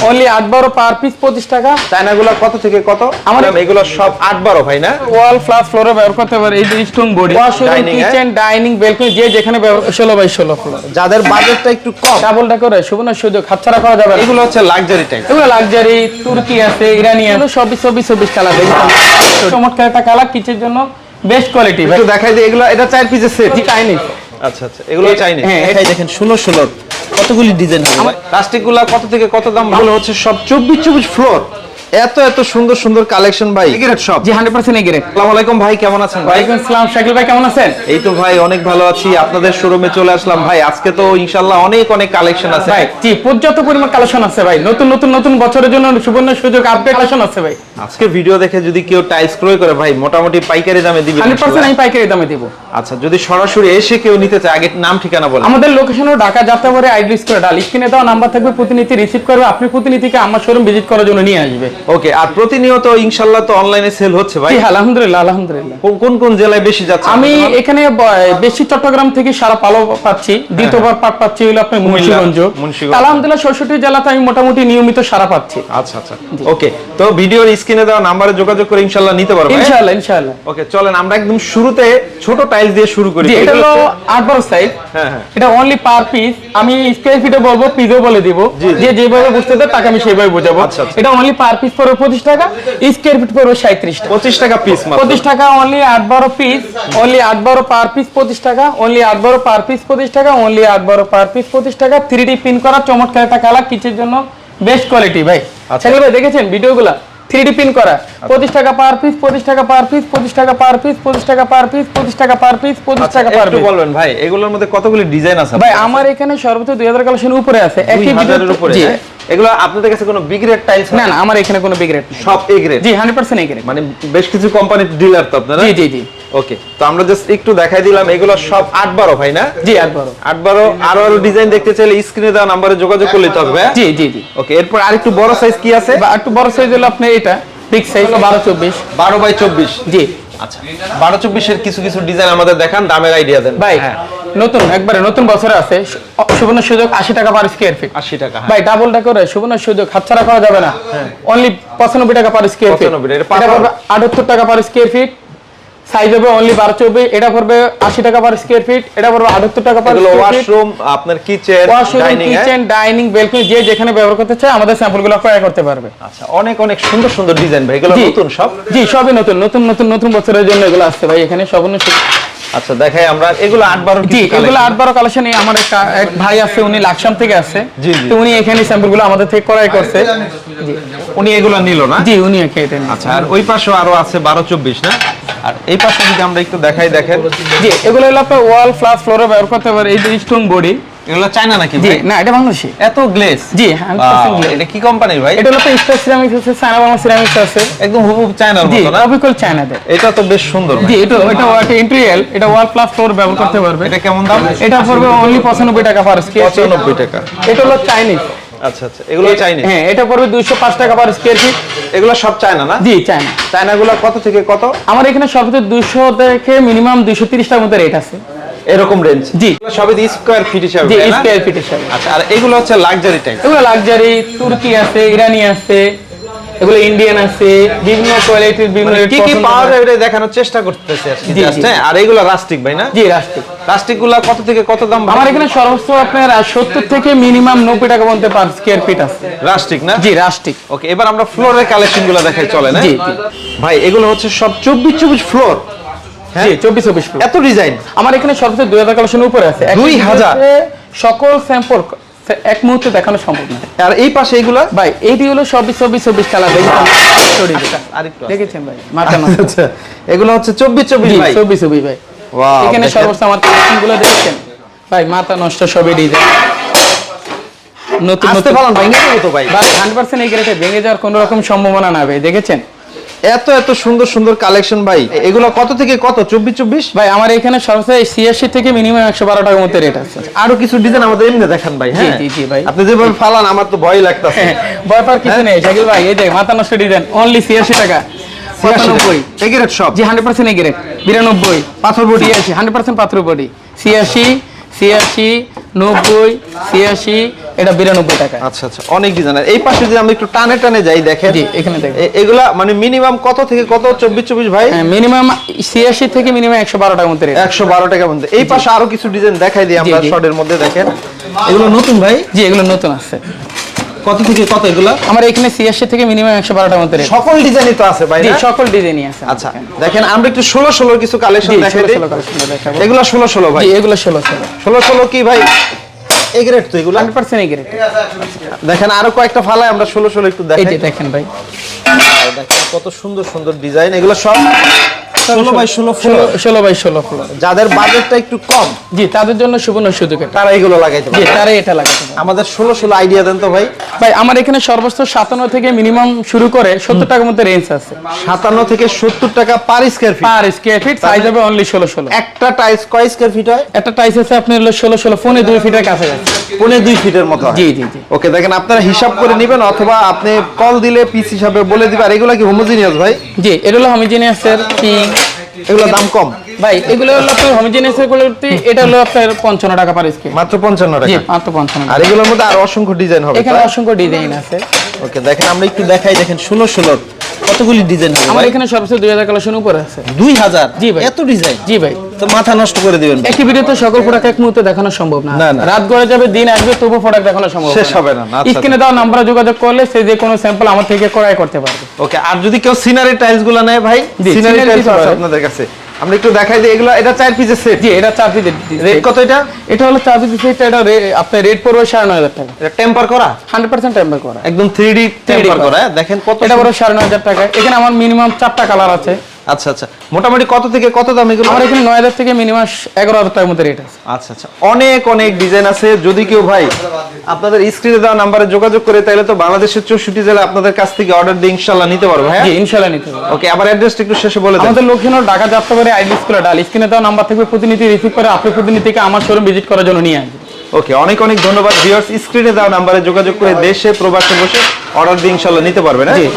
Only আট বারো per piece পঁচিশ টাকা। চায়নাগুলো কত থেকে কত? আমাদের- এগুলো সব আট বারো ভাই না? ওয়াল ফ্লাস ফ্লোরে ব্যবহার করতে পারে। এই যে stone body washroom Dining? Kitchen dining balcony যে যেখানে ব্যবহার ষোলো বাই ষোলো ফ্লোর যাদের বাজেটটা একটু কম। ডাবলটা করে সুবর্ণ সুযোগ হাতছাড়া করা যাবে। এগুলো হচ্ছে লাক্সারি টাইপ এগুলো লাক্সারি তুর্কি আছে ইরানি আছে সবই চব্বিশ চব্বিশ কালার চমৎকার একটা কালার কিচের জন্য বেস্ট কোয়ালিটি একটু দেখাই দিই এগুলো এটা চার পিসের সেট চাইনিজ আচ্ছা আচ্ছা এগুলো চাইনি হ্যাঁ, দেখাই দেখেন সুন্দর সুন্দর কতগুলি ডিজাইন হবে? প্লাস্টিকগুলো কত থেকে কত দাম? ভালো হচ্ছে সব চব্বিশ চব্বিশ ফ্লোর এত এত সুন্দর সুন্দর কালেকশন ভাই। সিগারেট শপ জি হান্ড্রেড পার্সেন্ট এগ্রেট আসসালামু আলাইকুম ভাই কেমন আছেন? ভাই ওয়ালাইকুম আসসালাম শাকিল ভাই কেমন আছেন? এই তো ভাই অনেক ভালো আছি। আপনাদের শোরুমে চলে আসলাম ভাই। আজকে তো ইনশাল্লাহ অনেক অনেক কালেকশন আছে। ভাই জি পর্যাপ্ত পরিমাণ কালেকশন আছে ভাই। নতুন নতুন নতুন বছরের জন্য সুবর্ণ সুযোগ আপডেট কালেকশন আছে ভাই। আজকে ভিডিও দেখে যদি কেউ টাইলস ক্রয় করে ভাই মোটামুটি পাইকারি দামে দিবেন হান্ড্রেড পার্সেন্ট আমি পাইকারি দামে দিব। আচ্ছা যদি সরাসরি এসে কেউ নিতে চায় আগে নাম ঠিকানা বলেন। আমাদের লোকেশন হলো ঢাকা যাত্রাবাড়ি আইড্রিস করে ডাল। স্ক্রিনে দেওয়া নাম্বার থাকবে প্রতিনিধি রিসিভ করবে। আপনি প্রতিনিধিকে আমার শোরুম ভিজিট করার জন্য নিয়ে আসবে। ওকে আর প্রতিনিয়ত ইনশাল্লাহ তো অনলাইনে সেল হচ্ছে ভাই। হ্যাঁ, আলহামদুলিল্লাহ আলহামদুলিল্লাহ। কোন কোন জেলায় বেশি যাচ্ছে? আমি এখানে বেশি চট্টগ্রাম থেকে সারা পালো পাচ্ছি দ্বিতীয়বার পাট পাচ্ছি হলো আপনার মুন্সিগঞ্জ। আলহামদুলিল্লাহ ষষ্ঠটি জেলাতে আমি মোটামুটি নিয়মিত সারা পাচ্ছি। আচ্ছা আচ্ছা। ওকে তো ভিডিওর স্ক্রিনে দেওয়া নাম্বারে যোগাযোগ করে ইনশাল্লাহ নিতে পারবে ইনশাআল্লাহ ইনশাআল্লাহ। ওকে চলেন আমরা একদম শুরুতে ছোট টাইলস দিয়ে শুরু করি। এটা হলো হচ্ছে- আট বারো সাইজ হ্যাঁ, হ্যাঁ। এটা অনলি পার পিস আমি স্কোয়ার ফিটে বলব পিসও বলে দিব। যে যেভাবে বুঝতে দেয় তাকে আমি সেভাবে বোঝাবো। আচ্ছা, আচ্ছা। এটা অনলি পার পিস পড়বে পঁচিশ টাকা স্কোয়ার ফিট পড়বে সাঁত্রিশ টাকা। পঁচিশ টাকা পিস পঁচিশ টাকা অনলি আট বারো পিস অনলি আট বারো পার পিস পঁচিশ টাকা অনলি আট বারো পার পিস পঁচিশ টাকা অনলি আট বারো পার পিস পঁচিশ টাকা। থ্রি ডি পিন করা চমৎকার একটা কালার কিছুর জন্য বেস্ট কোয়ালিটি ভাই। আচ্ছা। ভাই দেখেছেন? ভিডিওগুলা থ্রি প্রিন্ট করা। পঁচিশ টাকা পার পিস পঁচিশ টাকা পার পিস পঁচিশ টাকা পার পিস পঁচিশ টাকা পার পিস পঁচিশ টাকা পার পিস পঁচিশ আচ্ছা, টাকা পার একটু পিস বলবেন ভাই এগুলোর মধ্যে কতগুলি ডিজাইন আছে ভাই আমার এখানে সর্বোচ্চ দুই হাজার কালেকশন উপরে আছে। একই হাজারের ভিডিও উপরে? এগুলো আপনাদের কাছে কোনো বিগ রেট টাইলস না না আমার এখানে কোনো বিগ রেট সব A grade G 100% A grade মানে বেশ কিছু কোম্পানির ডিলার তো আপনারা? জি জি জি। ওকে তো আমরা জাস্ট একটু দেখাই দিলাম এগুলো সব আট বারো ভাই না? জি আট বারো আট বারো আরও আরও ডিজাইন দেখতে চাইলে স্ক্রিনে দেওয়া নাম্বারে যোগাযোগ করলে তো হবে জি জি জি। ওকে এরপর আরেকটু বড় সাইজ কি আছে? একটু বড় সাইজ হলো আপনার এটা বিগ সাইজ বারো চব্বিশ। বারো বাই চব্বিশ। জি। আচ্ছা বারো চব্বিশের কিছু কিছু ডিজাইন আমাদের দেখান দামের আইডিয়া দেন। ভাই হ্যাঁ। নতুন একবারে নতুন বছরে আছে সুবর্ণ সুযোগ আশি টাকা পার স্কোয়ার ফিট আশি টাকা হ্যাঁ। ভাই ডাবলটা করে সুবর্ণ সুযোগ হাতছাড়া করা যাবে না। অনলি পঁচানব্বই টাকা পার স্কোয়ার ফিট 95 এটা এটা পাথর। পড়বে আটাত্তর টাকা পার স্কোয়ার ফিট সাইজ হবে অনলি বারো চব্বিশ এটা পড়বে আশি টাকা পার স্কোয়ার ফিট এটা পড়বে আটাত্তর টাকা পার এগুলো স্কোয়ার ফিট ওয়াশরুম আপনার kitchen washroom dining kitchen dining balcony যে যেখানে ব্যবহার করতে চায় আমাদের স্যাম্পলগুলো ক্রয় করতে পারবে। আচ্ছা অনেক অনেক সুন্দর সুন্দর ডিজাইন ভাই এগুলো নতুন সব? জি সবই নতুন নতুন নতুন নতুন বছরের জন্য এগুলো আসছে ভাই এখানে সব আচ্ছা দেখাই আমরা এগুলো আট বারো জি এগুলো আট বারো কালেকশন আমার একটা এক ভাই আছে উনি লাকসাম থেকে আছে। তো উনি এখানে স্যাম্পলগুলো আমাদের থেকে ক্রয় করছে। উনি এগুলো নিল না? জি উনি আচ্ছা আর ওই পাশেও আরও আছে বারো চব্বিশ না? আর এই পাশে যদি আমরা একটু দেখাই দেখেন। জি এগুলো হলো আপনার ওয়াল ফ্লাস ফ্লোরে ব্যবহার করতে পারে। এই যে স্টোন বডি এগুলো চায়না নাকি জি না এটা বাংলাদেশি। এত গ্লেস জি হ্যাঁ এটা কি কোম্পানির ভাই? এটা হলো স্টার সিরামিক্স আছে সাইনা বাংলা সিরামিক্স আছে। একদম হুবহু চায়নার মতো না? অবিকল চায়না এটা তো বেশ সুন্দর জি এটা এটা একটা ইন্টেরিয়াল এটা ওয়াল প্লাস ফ্লোর ব্যবহার করতে পারবে। এটা কেমন দাম? এটা পড়বে অনলি পঁচানব্বই টাকা পার স্কোয়ার পঁচানব্বই টাকা। এটা হলো চাইনিজ আচ্ছা আচ্ছা। এগুলো চাইনি হ্যাঁ এটা পড়বে দুইশো পাঁচ টাকা পার স্কোয়ার ফিট এগুলো সব চায়না না? জি চায়না। চায়নাগুলো কত থেকে কত? আমার এখানে সর্বোচ্চ দুইশো থেকে মিনিমাম দুইশো তিরিশ টাকার মতো রেট আছে। এরকম রেঞ্জ জি। সবই স্কোয়ার ফিট হিসাবে জি তাই ফিট হিসাবে। আচ্ছা আর এগুলো হচ্ছে লাক্সারি টাইপ এগুলো লাক্সারি তুর্কি আছে ইরানি আছে। এগুলো ইন্ডিয়ান আছে বিভিন্ন কোয়ালিটির বিভিন্ন মানে কি কি পাওয়ার যায় এটা দেখানোর চেষ্টা করতেছি আজকে জি, just, জি। হ্যাঁ? আর এগুলো রাস্টিক ভাই না? জি রাস্টিক রাস্টিকগুলা কত থেকে কত দাম আমার এখানে সর্বোচ্চ আপনার সত্তর থেকে মিনিমাম নব্বই টাকা পর্যন্ত পার স্কোয়ার ফিট আছে। রাস্টিক না? জি রাস্টিক ওকে এবার আমরা ফ্লোরের কালেকশনগুলো দেখাই চলে না? জি। ভাই এগুলো হচ্ছে সব চব্বিশ চব্বিশ ফ্লোর হ্যাঁ জি চব্বিশ চব্বিশ ফুট। এত ডিজাইন আমার এখানে সর্বোচ্চ দুই হাজার কালেকশন উপরে আছে। এক 2000 সকল স্যাম্পল এক মুহূর্তে দেখানো সম্ভব না। আর এই পাশে এগুলা ভাই এইটি হলো চব্বিশ চব্বিশ চব্বিশ কালার। দেখেছেন? Sorry, আরেকটু আছে। দেখেছেন ভাই মাথা আচ্ছা এগুলো হচ্ছে চব্বিশ চব্বিশ চব্বিশ চব্বিশ ভাই। এখানে। সর্বোচ্চ আমার কালেকশনগুলো দেখছেন? ভাই মাথা নষ্ট সবই ডিজাইন। নতুন নতুন। পারেন ভাই তো ভাই। ভাই হান্ড্রেড পার্সেন্ট এই গ্রেটে ভেঙে যাওয়ার কোনো রকম সম্ভাবনা না ভাই দেখেছেন? এত এত সুন্দর সুন্দর কালেকশন ভাই। এগুলো কত থেকে কত? চব্বিশ চব্বিশ? ভাই আমার এখানে সর্বোচ্চ সিএসসি থেকে মিনিমাম একশো বারো টাকার মধ্যে রেট আছে। আরও কিছু ডিজাইন আমাদের এমনি দেখান ভাই হ্যাঁ? জি, জি, ভাই। আপনি যেভাবে ফালান আমার তো ভয় লাগতেছে। ভয় পাওয়ার কিছু নেই শাকিল ভাই এই দেখ মাথা নষ্ট ডিজাইন অনলি সিএসসি টাকা। পঁচানব্বই। এগেরেট সব। জি হান্ড্রেড পার্সেন্ট এই বিরানব্বই। পাথর বডি। ছিয়াশি হান্ড্রেড পার্সেন্ট পাথর বডি। ছিয়াশি ছিয়াশি নব্বই ছিয়াশি এটা বিরানব্বই টাকা। আচ্ছা আচ্ছা অনেক ডিজাইনার এই পাশে যদি আমরা একটু টানে টানে যাই দেখেন। জি এখানে দেখেন। এগুলা মানে মিনিমাম কত থেকে কত? চব্বিশ চব্বিশ ভাই? মিনিমাম ছিয়াশি থেকে মিনিমাম একশো বারো টাকার মধ্যে একশো বারো টাকার মধ্যে। এই পাশে আরও কিছু ডিজাইন দেখাই দিই আমরা। শর্টের মধ্যে দেখেন। এগুলো নতুন ভাই? জি এগুলো নতুন আছে। কত থেকে কত এগুলা? আমার এখানে ছিয়াশি থেকে মিনিমাম একশো বারো টাকার মধ্যে সকল ডিজাইনই তো আছে ভাই সকল ডিজাইনই আছে আচ্ছা দেখেন আমরা একটু ষোলো ষোলোর কিছু কালেকশন দেখাই দিই। এগুলো ষোলো ষোলো ভাই। এগুলো ষোলো ষোলো। ষোলো ষোলো কি ভাই? এগ্রেড তো এগুলো? হান্ড্রেড পার্সেন্ট এগিয়ে দেখেন আরও কয়েকটা ফালায় আমরা ষোলো ষোলো একটু দেখাই। দেখেন ভাই। দেখেন কত সুন্দর সুন্দর ডিজাইন এগুলো সব ষোলো বাই ষোলো ষোলো ফ্লোর ষোলো বাই ষোলো ফ্লোর যাদের বাজেটটা একটু কম জি তাদের জন্য সুবর্ণ সুযোগ তারা এগুলো লাগাইতে পারে তারাই এটা পারে। আমাদের ষোলো ষোলো আইডিয়া দেন তো ভাই। ভাই আমার এখানে সর্বোচ্চ সাতান্ন থেকে মিনিমাম শুরু করে সত্তর টাকার মধ্যে রেঞ্জ আছে। সাতান্ন থেকে সত্তর টাকা per square feet per square feet size হবে অনলি ষোলো ষোলো। একটা টাইলস কয় স্কোয়ার ফিট হয়? একটা টাইস আছে আপনার ষোলো ষোলো ফোনে দুই ফিটের কাছাকাছি। পৌনে দুই ফিটের মতো জি জি জি। ওকে দেখেন আপনারা হিসাব করে নেবেন অথবা আপনি কল দিলে পিস হিসাবে বলে দিবেন আর এগুলো কি হোমোজিনিয়াস ভাই? জি এটা হলো হোমিজিনিয়াসের এগুলো দাম কম। ভাই এগুলো হলো আপনার হোমিজিনিয়াসের গুলোতে এটা হলো আপনার পঞ্চান্ন টাকা পার স্কোয়ার মাত্র পঞ্চান্ন জি টাকা মাত্র পঞ্চান্ন আর এগুলোর মধ্যে আরও অসংখ্য ডিজাইন হবে এখানে অসংখ্য ডিজাইন আছে। ওকে দেখেন আমরা একটু দেখাই দেখেন ষোলো ষোলো কতগুলি ডিজাইন হবে আমার এখানে দুই হাজার কালেকশন উপরে আছে। দুই হাজার? জি ভাই। এত ডিজাইন জি ভাই। তো মাথা নষ্ট করে দিবেন। একই ভিডিওতে সকল প্রোডাক্ট এক মুহূর্তে দেখানো সম্ভব না। রাত গড়ে যাবে দিন আসবে তবু প্রোডাক্ট দেখানো সম্ভব শেষ হবে না, না, আচ্ছা, স্ক্রিনে দেওয়া নাম্বারে যোগাযোগ করলে সে যে কোনো স্যাম্পল আমার থেকে ক্রয় করতে পারবে। ওকে আর যদি কেউ সিনারি টাইলসগুলো নেয় ভাই সিনারি টাইলস আপনাদের কাছে। আমরা একটু দেখাই দিই এগুলো এটা চার পিসের সেট জি এটা চার পিসের রেট কত এটা? এটা হলো চার পিসের সেট এটা আপনার রেট পড়বে সাড়ে নয় হাজার টাকা। এটা টেম্পার করা? হান্ড্রেড পার্সেন্ট টেম্পার করা। একদম থ্রি ডি টেম্পার করা। হ্যাঁ? দেখেন কত এটা পড়বে সাড়ে নয় হাজার টাকা। এখানে আমার মিনিমাম চারটা কালার আছে। আচ্ছা আচ্ছা। মোটামুটি কত থেকে কত দাম এগুলো? আমার এখানে নয় হাজার থেকে মিনিমাম এগারো হাজার টাকার মধ্যে রেট আছে। আচ্ছা আচ্ছা। অনেক অনেক ডিজাইন আছে। যদি কেউ ভাই আপনাদের স্ক্রিনে দেওয়া নাম্বারে যোগাযোগ করে তাহলে তো বাংলাদেশের চৌষট্টি আপনাদের কাছ থেকে অর্ডার দিয়ে ইনশাল্লাহ নিতে পারব হ্যাঁ? ইনশাল্লাহ নিতে হবে ওকে আবার অ্যাড্রেসটা একটু শেষে বলে আমাদের লোকজন ঢাকা যাত্রাবাড়ি আইডি স্কুলে ডাল। স্ক্রিনে দেওয়া নাম্বার থেকে প্রতিনিধি রিসিভ করে আপনি প্রতিনিধিকে আমার শোরুম ভিজিট করার জন্য নিয়ে আসবেন ওকে অনেক অনেক ধন্যবাদ। ভিউয়ার্স স্ক্রিনে দেওয়া নাম্বারে যোগাযোগ করে দেশে প্রবাসে বসে অর্ডার দিয়ে ইনশাল্লাহ নিতে পারবেন হ্যাঁ।